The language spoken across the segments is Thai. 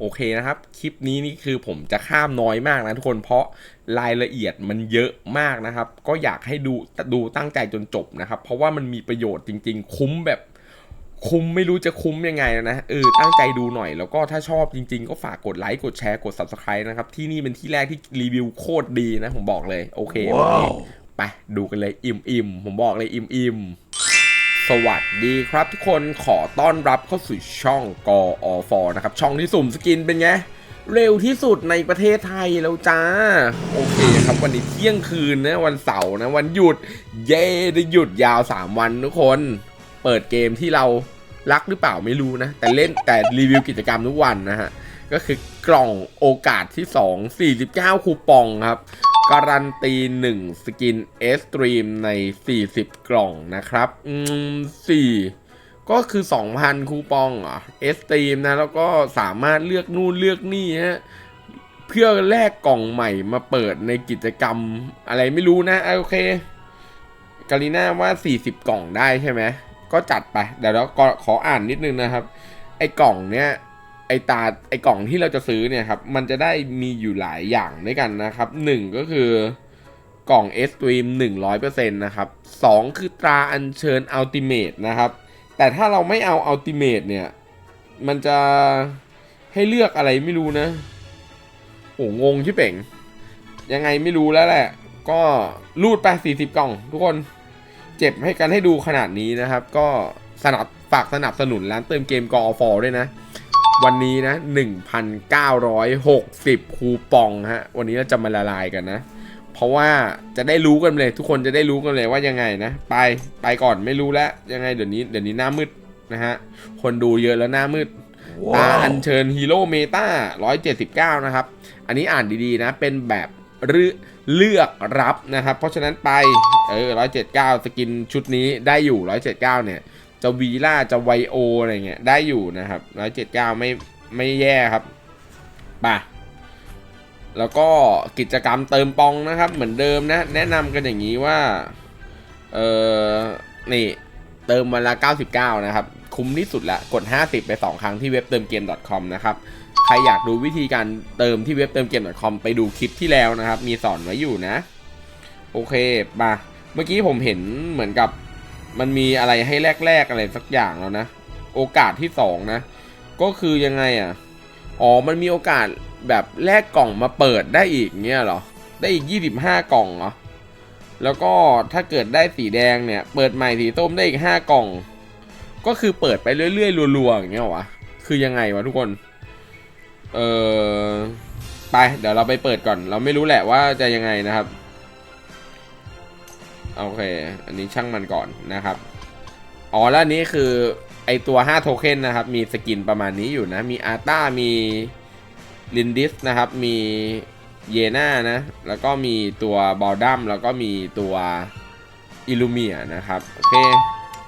โอเคนะครับ คลิปนี้นี่คือผมจะข้ามน้อยมากนะทุกคนเพราะรายละเอียดมันเยอะมากนะครับ ก็อยากให้ดูดูตั้งใจจนจบนะครับ เพราะว่ามันมีประโยชน์จริง ๆ คุ้มแบบคุ้มไม่รู้จะคุ้มยังไงนะเออตั้งใจดูหน่อย แล้วก็ถ้าชอบจริง ๆ ก็ฝากกดไลค์กดแชร์กด subscribe นะครับ ที่นี่เป็นที่แรกที่รีวิวโคตรดีนะ ผมบอกเลย โอเควันนี้ไปดูกันเลยอิ่มอิ่มๆผมบอกเลยอิ่มอิ่มๆ สวัสดีครับทุกคนขอต้อนรับเข้าสู่ช่องกอฟนะครับ ช่องที่สุ่มสกินเป็นไง เร็วที่สุดในประเทศไทยแล้วจ้า โอเคครับวันนี้เที่ยงคืนนะวันเสาร์นะวันหยุด เย้ได้หยุดยาว 3 วันทุกคน เปิดเกมที่เรารักหรือเปล่าไม่รู้นะ แต่เล่นแต่รีวิวกิจกรรมทุกวันนะฮะ ก็คือกล่องโอกาสที่ 2 49 คูปองครับ การันตี 1 สกินเอสตรีมใน 40 กล่องนะครับ อืม4ก็คือ 2,000 คูปองอะเอสตรีมนะ แล้วก็สามารถเลือกนู่นเลือกนี่ฮะเพื่อแลกกล่องใหม่มาเปิดในกิจกรรมอะไรไม่รู้นะ โอเคกาลิน่าว่า 40 กล่องได้ใช่ไหม ก็จัดไป เดี๋ยวเราขออ่านนิดนึงนะครับ ไอ้กล่องเนี้ย ไอตาไอกล่องที่เราจะซื้อเนี่ยครับมันจะได้มีอยู่หลายอย่างด้วยกันนะครับหนึ่งก็คือกล่อง S Stream 100%นะครับสองคือตราอัญเชิญ Ultimate นะครับ แต่ถ้าเราไม่เอา Ultimate เนี่ย มันจะให้เลือกอะไรไม่รู้นะโอ้งงชิเป่ง ยังไงไม่รู้แล้วแหละ ก็รูดไป 40 กล่อง ทุกคนเจ็บให้กันให้ดูขนาดนี้นะครับ ก็สนับฝากสนับสนุนร้านเติมเกมกอฟอด้วยนะ วันนี้นะ 1,960 คูปองฮะ วันนี้เราจะมาละลายกันนะ เพราะว่าจะได้รู้กันเลย ทุกคนจะได้รู้กันเลยว่ายังไงนะ ไปไปก่อนไม่รู้แล้ว ยังไงเดี๋ยวนี้เดี๋ยวนี้หน้ามืดนะฮะ คนดูเยอะแล้วหน้ามืดตาอัญเชิญฮีโร่เมตา179 นะครับ อันนี้อ่านดีๆนะ เป็นแบบเลือกเลือกรับนะครับ เพราะฉะนั้นไป เออ179 สกินชุดนี้ได้อยู่ 179 เนี่ย จะวีล่าจะไวโออะไรเงี้ยได้อยู่นะครับ179ไม่ไม่แย่ครับไปแล้วก็กิจกรรมเติมปองนะครับ เหมือนเดิมนะ แนะนำกันอย่างนี้ว่า เออนี่เติมวันละ 99 นะครับ คุ้มที่สุดละกด 50 ไป 2 ครั้งที่เว็บเติมเกม .com นะครับ ใครอยากดูวิธีการเติมที่เว็บเติมเกม .com ไปดูคลิปที่แล้วนะครับ มีสอนไว้อยู่นะ โอเคมาเมื่อกี้ผมเห็นเหมือนกับ มันมีอะไรให้แลกๆอะไรสักอย่างแล้วนะ โอกาสที่2นะ ก็คือยังไงอะ อ๋อ มันมีโอกาสแบบแลกกล่องมาเปิดได้อีกเงี้ยเหรอ ได้อีก 25 กล่องเหรอ แล้วก็ถ้าเกิดได้สีแดงเนี่ย เปิดใหม่สีส้มได้อีก 5 กล่อง ก็คือเปิดไปเรื่อยๆรัวๆอย่างเงี้ยวะ คือยังไงวะทุกคน เออไป เดี๋ยวเราไปเปิดก่อน เราไม่รู้แหละว่าจะยังไงนะครับ โอเค อันนี้ช่างมันก่อนนะครับ อ๋อแล้วนี้คือไอตัว5โทเค็นนะครับ มีสกินประมาณนี้อยู่นะ มีอาต้ามีลินดิสนะครับ มีเยน่านะ แล้วก็มีตัวบอลดัมแล้วก็มีตัวอิลูเมียนะครับ โอเค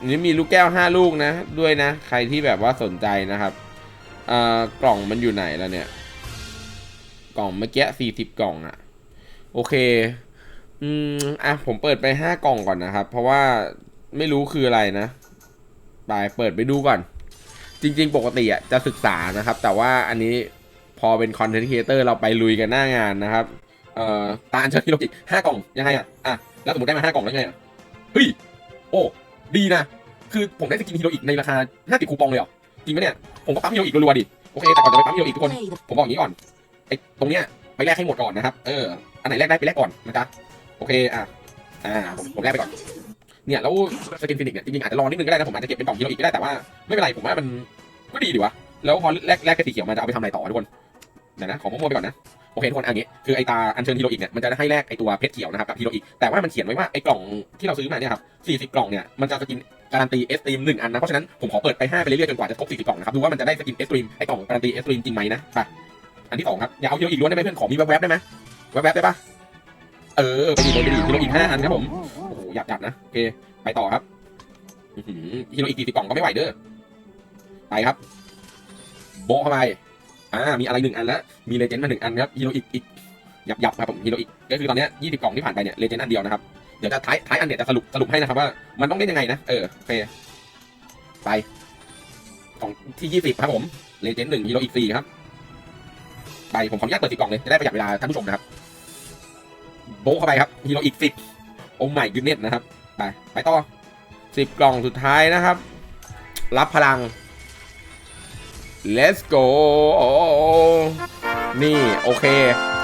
นี้มีลูกแก้ว 5 ลูกนะ ด้วยนะ ใครที่แบบว่าสนใจนะครับอ่อกล่องมันอยู่ไหนแล้วเนี่ย กล่องเมื่อกี้สี่สิบกล่องอะโอเค อืมอะผมเปิดไปห้ากล่องก่อนนะครับ เพราะว่าไม่รู้คืออะไรนะไปเปิดไปดูก่อน จริง ๆ ปกติอะจะศึกษานะครับ แต่ว่าอันนี้พอเป็นคอนเทนต์ครีเอเตอร์เราไปลุยกันหน้างานนะครับ เอ่อตาอันเชิญฮิโรกิห้ากล่องยังไงอะอะแล้วสมมติได้มาห้ากล่องแล้วไงอะเฮ้ยโอ้ดีนะ คือผมได้สกินฮิโรอีกในราคาห้าสิบคูปองเลยเหรอจริงไหมเนี่ยผมก็ปั๊มฮิโรอีกรัวๆดิโอเคแต่ก่อนจะไปปั๊มฮิโรอีกทุกคนผมบอกอย่างนี้ก่อนไอ้ตรงเนี้ยไปแลกให้หมดก่อนนะครับ เออ อันไหนแลกได้ไปแลกก่อนนะจ๊ะ โอเคอะอ่าผมผมแลกไปก่อนเนี่ยแล้วสกินฟินิกเนี่ยจริงๆอาจจะรอนิดนึงก็ได้นะผมอาจจะเก็บเป็นกล่องฮิโร่อีกก็ได้แต่ว่าไม่เป็นไรผมว่ามันก็ดีดีวะแล้วพอแลกแลกกับสีเขียวมาจะเอาไปทำอะไรต่อทุกคนเดี๋ยวนะขอมั่วๆไปก่อนนะโอเคทุกคนอันนี้คือไอตาอัญเชิญฮิโร่อีกเนี่ยมันจะให้แลกไอตัวเพชรเขียวนะครับกับฮิโร่อีกแต่ว่ามันเขียนไว้ว่าไอกล่องที่เราซื้อมาเนี่ยครับ40 กล่องเนี่ยมันจะสกินการันตีเอสตรีมหนึ่งอันนะเพราะฉะนั้นผมขอเปิดไป5ไปเรื่อยๆจนกว่าจะครบ40กล่องนะครับดูว่ามันจะได้สกินเอสตรีมไอกล่องการันตีเอสตรีมจริงไหมนะไปอันที่สองครับอย่าเอาฮิโรอีกล้วนได้ไหมเพื่อนขอมีแวบๆได้ไหมแวบๆได้ปะ เออไปดีไปดีฮิโรอีกห้าอันครับผมโอ้โหอยากจัดนะโอเคไปต่อครับฮิโรอีก40กล่องก็ไม่ไหวเด้อไปครับ โบเข้าไปอ่ามีอะไรหนึ่งอันแล้วมีเลเจนด์มาหนึ่งอันครับฮีโร่อีกอีกหยับหยับครับผมฮีโร่อีกก็คือตอนนี้ยี่สิบกล่องที่ผ่านไปเนี่ยเลเจนด์อันเดียวนะครับเดี๋ยวจะท้ายท้ายอันเนี่ยจะสรุปสรุปให้นะครับว่า มันต้องเล่นยังไงนะเออโอเคไปกล่องที่ยี่สิบครับผมเลเจนด์หนึ่งฮีโร่อีกสี่ครับไปผมขออนุญาตเปิดสิบกล่องเลยจะได้ประหยัดเวลาท่านผู้ชมนะครับ โบะเข้าไปครับฮีโร่อีกสิบโอ้ไม่ยูเน็ตนะครับ ไป ไปต่อสิบกล่องสุดท้ายนะครับ รับพลัง let's go นี่ โอเค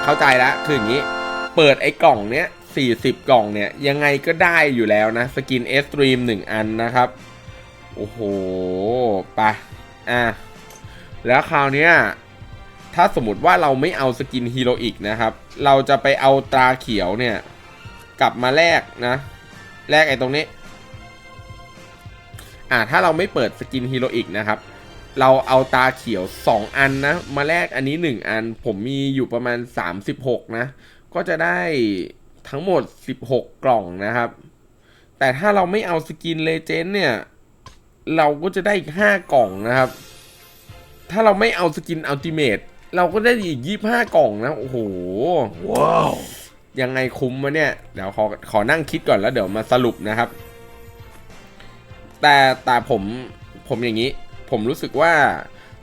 เข้าใจแล้วคืออย่างนี้ เปิดไอ้กล่องเนี้ย40 กล่องเนี่ย ยังไงก็ได้อยู่แล้วนะ สกินเอสตรีม1 อันนะครับ โอ้โห ไป อะ แล้วคราวเนี้ย ถ้าสมมติว่าเราไม่เอาสกินฮีโรอีกนะครับ เราจะไปเอาตราเขียวเนี่ย กลับมาแลกนะแลกไอ้ตรงนี้ อ่าถ้าเราไม่เปิดสกินฮีโรอีกนะครับ เราเอาตาเขียว 2 อันนะ มาแลกอันนี้ 1 อัน ผมมีอยู่ประมาณ 36 นะ ก็จะได้ทั้งหมด 16 กล่องนะครับ แต่ถ้าเราไม่เอาสกินเลเจนด์เนี่ย เราก็จะได้อีก 5 กล่องนะครับ ถ้าเราไม่เอาสกินอัลติเมท เราก็ได้อีก25กล่องนะ โอ้โห ว้าว ยังไงคุ้มวะเนี่ย เดี๋ยวขอขอนั่งคิดก่อนแล้วเดี๋ยวมาสรุปนะครับ แต่แต่ผมผมอย่างนี้ ผมรู้สึกว่า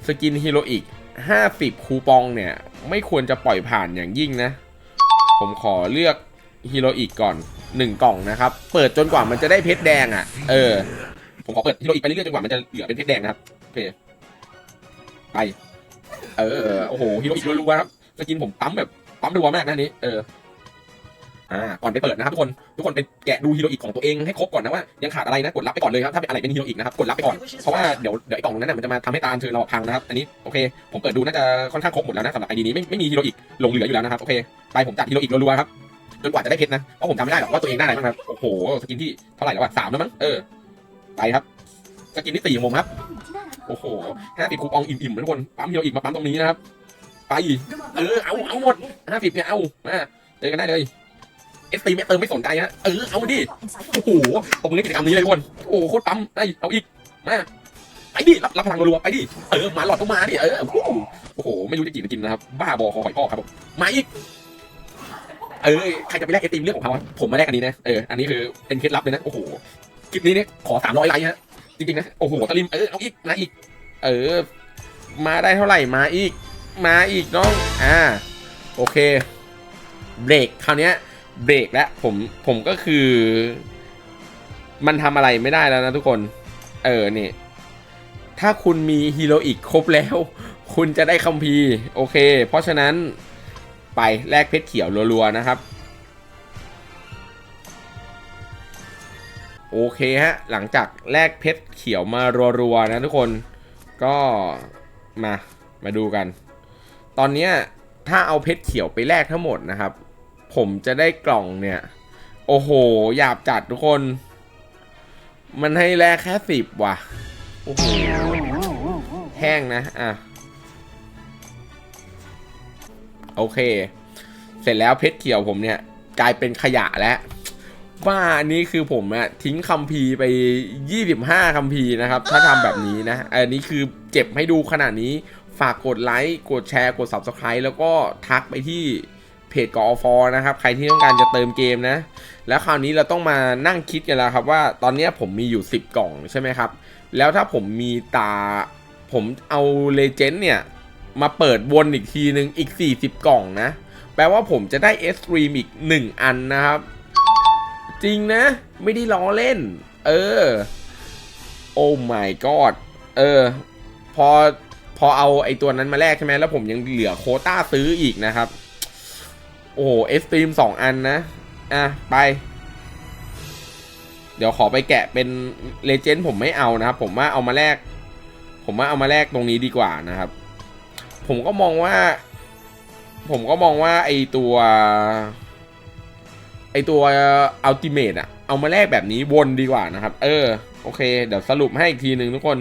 สกินฮีโร่อีก50 คูปองเนี่ย ไม่ควรจะปล่อยผ่านอย่างยิ่งนะ ผมขอเลือกฮีโร่อีกก่อน 1 กล่องนะครับ เปิดจนกว่ามันจะได้เพชรแดงอะ่ะ เออ ผมขอเปิดฮีโร่อีกไปเรื่อยๆจนกว่ามันจะเหลือเป็นเพชรแดงนะครับ โอเค ไป เออโอ้โหฮีโร่อีกรัวๆครับสกินผมปั๊มแบบปั๊มรัวมากนะอันนี้เอออ่าก่อนไปเปิดนะครับทุกคนทุกคนไปแกะดูฮีโร่อีกของตัวเองให้ครบก่อนนะว่ายังขาดอะไรนะกดรับไปก่อนเลยครับถ้าเป็นอะไรเป็นฮีโร่อีกนะครับกดรับไปก่อนเพราะว่าเดี๋ยวเดี๋ยวไอ้กล่องนั้นนะมันจะมาทำให้ตาเธอเราพังนะครับอันนี้โอเค ผมเปิดดูน่าจะค่อนข้างครบหมดแล้วนะสำหรับไอดีนี้ไม่ไม่มีฮีโร่อีกหลงเหลืออยู่แล้วนะครับโอเคไปผมจัดฮีโร่อีกรัวๆครับจนกว่าจะได้เพชรนะเพราะผมจำไม่ได้หรอกว่าตัวเองได้อะไรบ้างครับโอ้โหสกินที่เท่าไหร่แล้ววะสามแล้วมั้งเออไปครับสกินที่สี่ของผมครับ โอ้โหห้าสิบคูปองอิ่มๆทุกคนปั๊มฮีโร่อีกมาปั๊มตรงนี้นะครับ ไป เออ เอา เอาหมดห้าสิบเนี่ยเอามาเจอกันได้เลยเอสตีไม่เติมไม่สนใจฮะเออ เอาดิ โอ้โหตรงนี้กิจกรรมนี้เลยทุกคน โอ้โหโคตรปั๊มได้เอาอีก มาไปดิ รับรับพลังรัวๆไปดิ เออ มาหลอดต้องมาดิ เออโอ้โหโอ้โห ไม่รู้จะกินจะกินนะครับ บ้าบอคอหอยพ่อครับผม มาอีกเออใครจะไปแลกไอติมเรื่องของเขาผมมาแลกอันนี้นะ เออ อันนี้คือเป็นเคล็ดลับเลยนะ โอ้โห คลิปนี้เนี่ยขอสามร้อยไลค์ฮะ จริงๆนะ โอ้โหตะลิม เออ เอาอีก มาอีก เออ มาได้เท่าไหร่ มาอีก มาอีกน้อง อ่า โอเค เบรก คราวเนี้ยเบรกแล้ว ผม ผมก็คือ มันทำอะไรไม่ได้แล้วนะทุกคน เออ นี่ ถ้าคุณมีฮีโร่อีกครบแล้ว คุณจะได้คัมภีร์ โอเค เพราะฉะนั้น ไปแลกเพชรเขียวรัวๆนะครับ โอเคฮะ หลังจากแลกเพชรเขียวมารัวๆนะทุกคนก็มา มาดูกัน ตอนนี้ถ้าเอาเพชรเขียวไปแลกทั้งหมดนะครับ ผมจะได้กล่องเนี่ย โอ้โหหยาบจัดทุกคน มันให้แลกแค่สิบว่ะ โอ้โห แห้งนะ อะ โอเค เสร็จแล้วเพชรเขียวผมเนี่ย กลายเป็นขยะแล้ว ว่าอันนี้คือผมอะทิ้งคัมภีร์ไป 25คัมภีร์นะครับ ถ้าทำแบบนี้นะ อันนี้คือเจ็บให้ดูขนาดนี้ ฝากกดไลค์ กดแชร์ กด Subscribe แล้วก็ทักไปที่เพจกอฟอนะครับ ใครที่ต้องการจะเติมเกมนะ แล้วคราวนี้เราต้องมานั่งคิดกันแล้วครับว่าตอนนี้ผมมีอยู่ 10 กล่องใช่ไหมครับ แล้วถ้าผมมีตา ผมเอาเลเจนด์เนี่ย มาเปิดวนอีกทีนึงอีก 40 กล่องนะ แปลว่าผมจะได้เอสตรีมอีก 1 อันนะครับ จริงนะ ไม่ได้ล้อเล่น เออ โอ้ my god เออ พอ พอเอาไอตัวนั้นมาแลกใช่ไหมแล้วผมยังเหลือโคต้าซื้ออีกนะครับ โอ้โหเอสตรีมสองอันนะ อะ ไป เดี๋ยวขอไปแกะเป็นเลเจนด์ผมไม่เอานะครับ ผมว่าเอามาแลก ผมว่าเอามาแลกตรงนี้ดีกว่านะครับ ผมก็มองว่า ผมก็มองว่าไอตัว ไอตัวอัลติเมทอะเอามาแลกแบบนี้วนดีกว่านะครับ เออ โอเค เดี๋ยวสรุปให้อีกทีหนึ่งทุกคน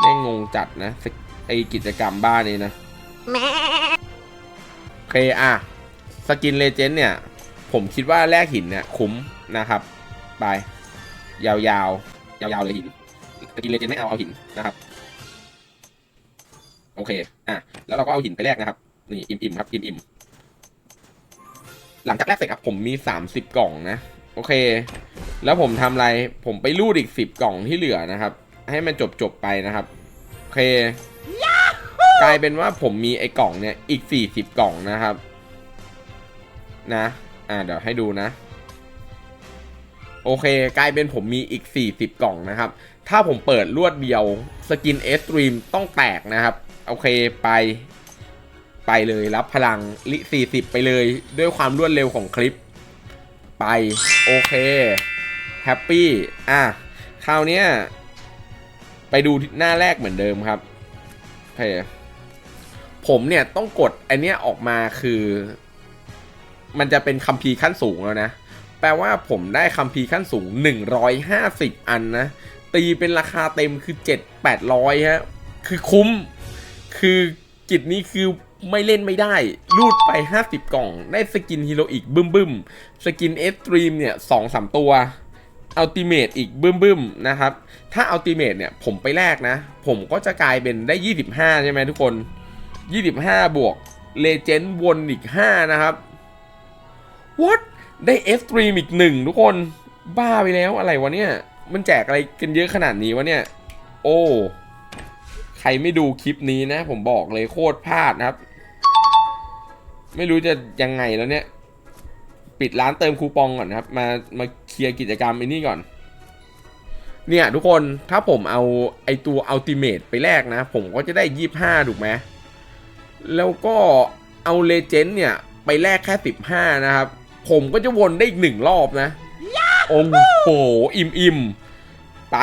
แม่งงงจัดนะไอกิจกรรมบ้านนี้นะโอเคอะสกินเลเจนด์เนี่ย ผมคิดว่าแลกหินเนี่ยคุ้มนะครับไปยาวๆ ยาวๆเลยหินสกินเลเจนด์ไม่เอาเอาหินนะครับ โอเค อะ แล้วเราก็เอาหินไปแลกนะครับ นี่อิ่มๆครับอิ่มๆ หลังจากแลกเสร็จครับผมมี 30 กล่องนะ โอเค แล้วผมทำอะไรผมไปรูดอีก 10 กล่องที่เหลือนะครับ ให้มันจบๆไปนะครับ โอเค กลายเป็นว่าผมมีไอ้กล่องเนี่ยอีก 40 กล่องนะครับ นะ อ่าเดี๋ยวให้ดูนะ โอเค กลายเป็นผมมีอีก 40 กล่องนะครับ ถ้าผมเปิดรวดเดียว สกินเอสตรีมต้องแตกนะครับ โอเคไป ไปเลยรับพลังลิ40 ไปเลยด้วยความรวดเร็วของคลิป ไป โอเค แฮปปี้ อะ คราวเนี้ย ไปดูหน้าแรกเหมือนเดิมครับโอเคผมเนี่ยต้องกดไอเนี้ยออกมาคือ มันจะเป็นคัมภีร์ขั้นสูงแล้วนะ แปลว่าผมได้คัมภีร์ขั้นสูง 150 อันนะ ตีเป็นราคาเต็มคือ 7 800ฮะ คือคุ้ม คือกิจนี้คือ ไม่เล่นไม่ได้รูดไป 50 กล่อง ได้สกินฮีโร่อีกบึ้มบึ้มสกินเอสตรีมเนี่ยสองสามตัวอัลติเมตอีกบึ้มบึ้มนะครับ ถ้าอัลติเมตเนี่ยผมไปแลกนะ ผมก็จะกลายเป็นได้ 25 ใช่ไหมทุกคน 25 บวกเลเจนด์วนอีก 5 นะครับ what ได้เอสตรีมอีกหนึ่งทุกคนบ้าไปแล้วอะไรวะเนี่ย มันแจกอะไรกันเยอะขนาดนี้วะเนี่ย โอ้ ใครไม่ดูคลิปนี้นะ ผมบอกเลยโคตรพลาดนะครับ ไม่รู้จะยังไงแล้วเนี่ย ปิดร้านเติมคูปองก่อนนะครับ มามาเคลียร์กิจกรรมไอ้นี่ก่อน เนี่ยทุกคนถ้าผมเอาไอตัวอัลติเม e ไปแลกนะ ผมก็จะได้ยี่ห้าถูกไหมแล้วก็เอาเลเจนด์เนี่ย ไปแลกแค่สิบห้านะครับ ผมก็จะวนได้อีกหนึ่งรอบนะ โอ้โห อิ่มอิ่มๆไป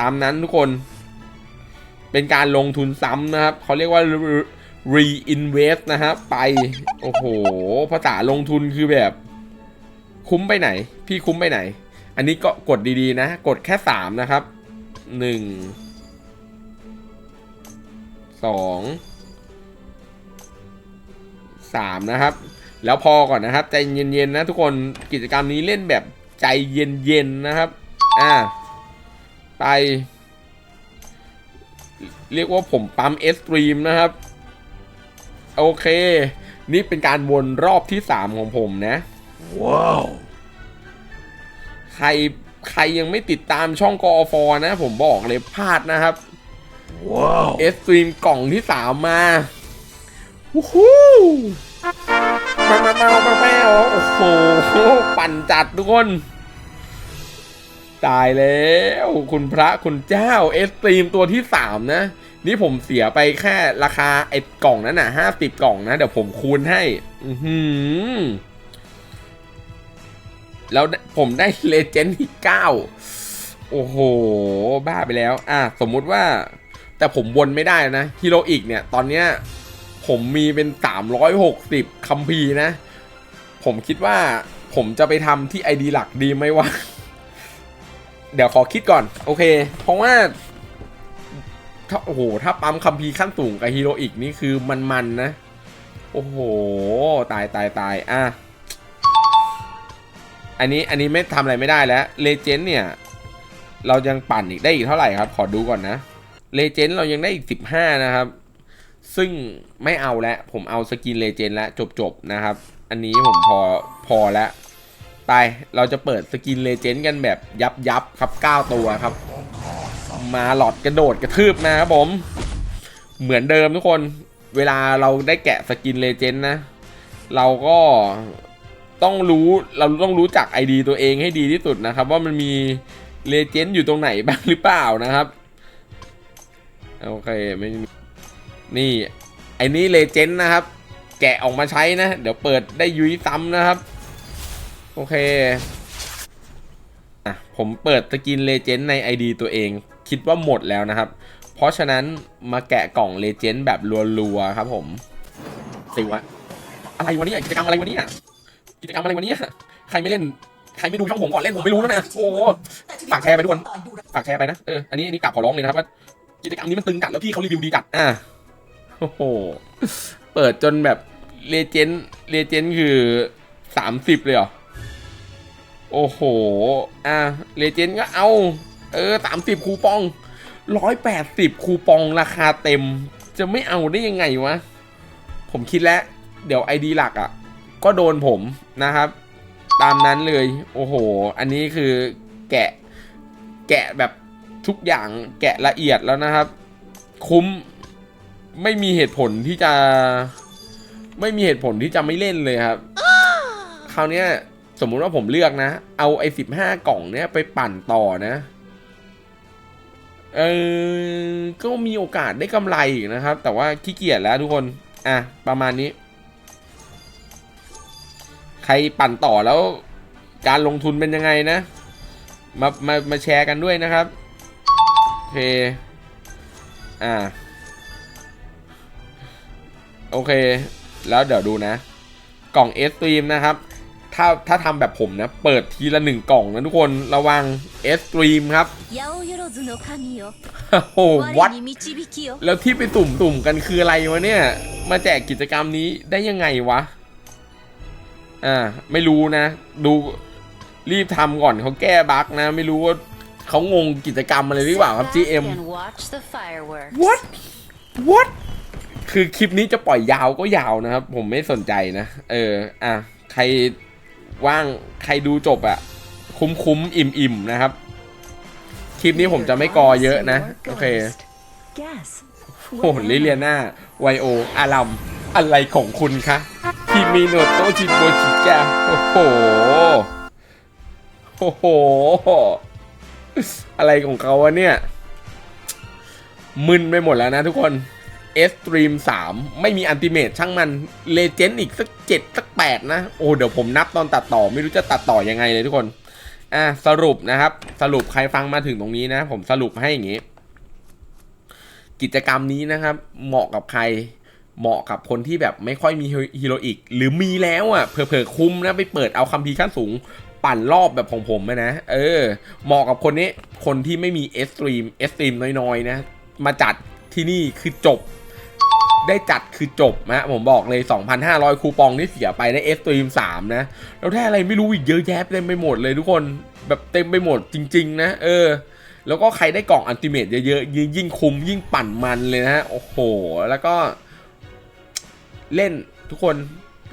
ตามนั้นทุกคน เป็นการลงทุนซ้ำนะครับ เขาเรียกว่า reinvest นะครับไป โอ้โห ภาษาลงทุนคือแบบ คุ้มไปไหน พี่คุ้มไปไหน อันนี้ก็กดดีๆนะ กดแค่สามนะครับหนึ่งสองสามนะครับ แล้วพอก่อนนะครับ ใจเย็นๆนะทุกคนกิจกรรมนี้เล่นแบบใจเย็นๆนะครับ อ่า ไป เรียกว่าผมปั๊มเอสตรีมนะครับ โอเค นี่เป็นการวนรอบที่ 3 ของผมนะ ว้าว ใครใครยังไม่ติดตามช่องกอฟนะ ผมบอกเลยพลาดนะครับ ว้าวเอสตรีมกล่องที่ 3 มาวู้ฮู้มามามามามาโอ้โห ปั่นจัดทุกคน ตายแล้ว คุณพระคุณเจ้าเอสตรีมตัวที่ 3 นะ นี่ผมเสียไปแค่ราคาไอ้กล่องนั้นน่ะห้าสิบกล่องนะ เดี๋ยวผมคูณให้ อืแล้วผมได้เลเจนด์ที่เก้าโอ้โห บ้าไปแล้ว อะ สมมุติว่า แต่ผมวนไม่ได้นะฮีโรอีกเนี่ย ตอนเนี้ยผมมีเป็น 360คัมภีร์นะ ผมคิดว่าผมจะไปทำที่ ID หลักดีไหมวะ เดี๋ยวขอคิดก่อน โอเค เพราะว่า ถ้าโอ้โห ถ้าปั๊มคัมภีร์ขั้นสูงกับฮีโรอีกนี่คือมันๆนนะ โอ้โห ตายตายตายอะ อันนี้อันนี้ไม่ทำอะไรไม่ได้แล้วเลเจนด์เนี่ย เรายังปั่นอีกได้อีกเท่าไหร่ครับ ขอดูก่อนนะเลเจนด์เรายังได้อีกสิบห้านะครับ ซึ่งไม่เอาแล้วผมเอาสกินเลเจนด์แล้วจบๆนะครับ อันนี้ผมพอพอแล้วไปเราจะเปิดสกินเลเจนด์กันแบบยับยับครับ 9 ตัวครับ มาหลอดกระโดดกระทืบนะครับผม เหมือนเดิมทุกคน เวลาเราได้แกะสกินเลเจนด์นะ เราก็ต้องรู้เราต้องรู้จัก ID ตัวเองให้ดีที่สุดนะครับ ว่ามันมีเลเจนด์อยู่ตรงไหนบ้างหรือเปล่านะครับ โอเคไม่นี่ไอ้นี่เลเจนด์นะครับ แกะออกมาใช้นะ เดี๋ยวเปิดได้ยุ้ยซ้ำนะครับ โอเคอะผมเปิดสกินเลเจนด์ใน ID ตัวเอง คิดว่าหมดแล้วนะครับ เพราะฉะนั้นมาแกะกล่องเลเจนด์แบบรัวๆครับผมสิวะอะไรวะเนี่ยกิจกรรมอะไรวะเนี่ยกิจกรรมอะไรวะเนี่ยใครไม่เล่นใครไม่ดูช่องผมก่อนเล่นผมไม่รู้แล้วนะโอ้ฝากแชร์ไปทุกคนฝากแชร์ไปนะเอออันนี้อันนี้กลับขอร้องเลยนะครับว่ากิจกรรมนี้มันตึงจัดแล้วพี่เขารีวิวดีจัดอะโอ้โหเปิดจนแบบเลเจนด์เลเจนด์คือสามสิบเลยเหรอโอ้โห อะเลเจนด์ก็เอา เออสามสิบคูปองร้อยแปดสิบคูปองราคาเต็ม จะไม่เอาได้ยังไงวะ ผมคิดแล้ว เดี๋ยวไอดีหลักอะ่ะ ก็โดนผมนะครับ ตามนั้นเลย โอ้โห อันนี้คือแกะ แกะแบบทุกอย่างแกะละเอียดแล้วนะครับ คุ้มไม่มีเหตุผลที่จะ ไม่มีเหตุผลที่จะไม่เล่นเลยครับ คราวนี้สมมุติว่าผมเลือกนะ เอาไอ้สิบห้ากล่องเนี้ยไปปั่นต่อนะ เออก็มีโอกาสได้กำไรอีกนะครับ แต่ว่าขี้เกียจแล้วทุกคน อะ ประมาณนี้ ใครปั่นต่อแล้ว การลงทุนเป็นยังไงนะ มา มา มาแชร์กันด้วยนะครับ โอเค อ่า โอเค แล้วเดี๋ยวดูนะ กล่องเอสตรีมนะครับ ถ้าถ้าทำแบบผมนะ เปิดทีละหนึ่งกล่องนะทุกคนระวังเอสตรีมครับโอ้วัด แล้วที่ไปตุ่มตุ่มกันคืออะไรวะเนี่ย มาแจกกิจกรรมนี้ได้ยังไงวะ อ่า ไม่รู้นะ ดูรีบทำก่อนเขาแก้บั๊กนะ ไม่รู้ว่าเขางงกิจกรรมอะไรหรือเปล่าครับ GM What What คือคลิปนี้จะปล่อยยาวก็ยาวนะครับ ผมไม่สนใจนะ เออ อะ ใคร ว่างใครดูจบอะคุ้มคุ้มอิ่มอิ่มๆนะครับ คลิปนี้ผมจะไม่กอเยอะนะ โอเค Guess โอ้โหลิเลียนาไวโอ อารัมอะไรของคุณคะคิมิโนโตะชิโบจิกะโอ้โหโอ้โห อะไรของเขาวะเนี่ย มึนไปหมดแล้วนะทุกคน เอสตรีม3ไม่มีอันติเมตช่างมันเลเจนด์อีกสักเจ็ดสักแปดนะ โอ้ เดี๋ยวผมนับตอนตัดต่อ ไม่รู้จะตัดต่อยังไงเลยทุกคน อะ สรุปนะครับ สรุปใครฟังมาถึงตรงนี้นะ ผมสรุปให้อย่างงี้ กิจกรรมนี้นะครับ เหมาะกับใครเหมาะกับคนที่แบบไม่ค่อยมีฮีโรอีก หรือมีแล้วอะเผลอๆคุ้มนะไปเปิดเอาคัมภีร์ขั้นสูงปั่นรอบแบบของผมนะ เออ เหมาะกับคนนี้ คนที่ไม่มีเอสตรีมเอสตรีมน้อยๆนะ มาจัดที่นี่คือจบ ได้จัดคือจบนะผมบอกเลย 2,500 คูปองที่เสียไปได้เอสตรีม3นะ แล้วได้อะไรไม่รู้อีกเยอะแยะเต็มไปหมดเลยทุกคนแบบเต็มไปหมดจริง ๆ นะ เออ แล้วก็ใครได้กล่องอันติเมตเยอะๆยิ่งยิ่งคุ้มยิ่งปั่นมันเลยนะฮะโอ้โห แล้วก็ เล่นทุกคน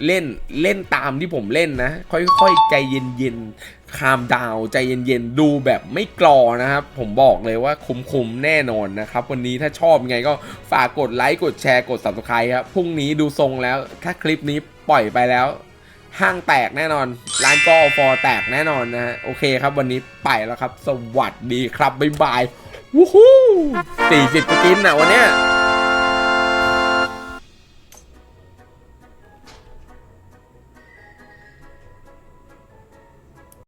เล่นเล่นตามที่ผมเล่นนะ ค่อยๆ ใจเย็นๆ คามดาวใจเย็นๆ ดูแบบไม่กรอนะครับ ผมบอกเลยว่าคุ้มๆ แน่นอนนะครับ วันนี้ถ้าชอบไงก็ฝากกดไลค์กดแชร์กด subscribe ครับ พรุ่งนี้ดูทรงแล้ว ถ้าคลิปนี้ปล่อยไปแล้ว ห้างแตกแน่นอน ร้านก็ฟอแตกแน่นอนนะฮะ โอเคครับวันนี้ไปแล้วครับ สวัสดีครับ บ๊ายบาย วู้ฮู้สี่สิบกินอะวันเนี้ย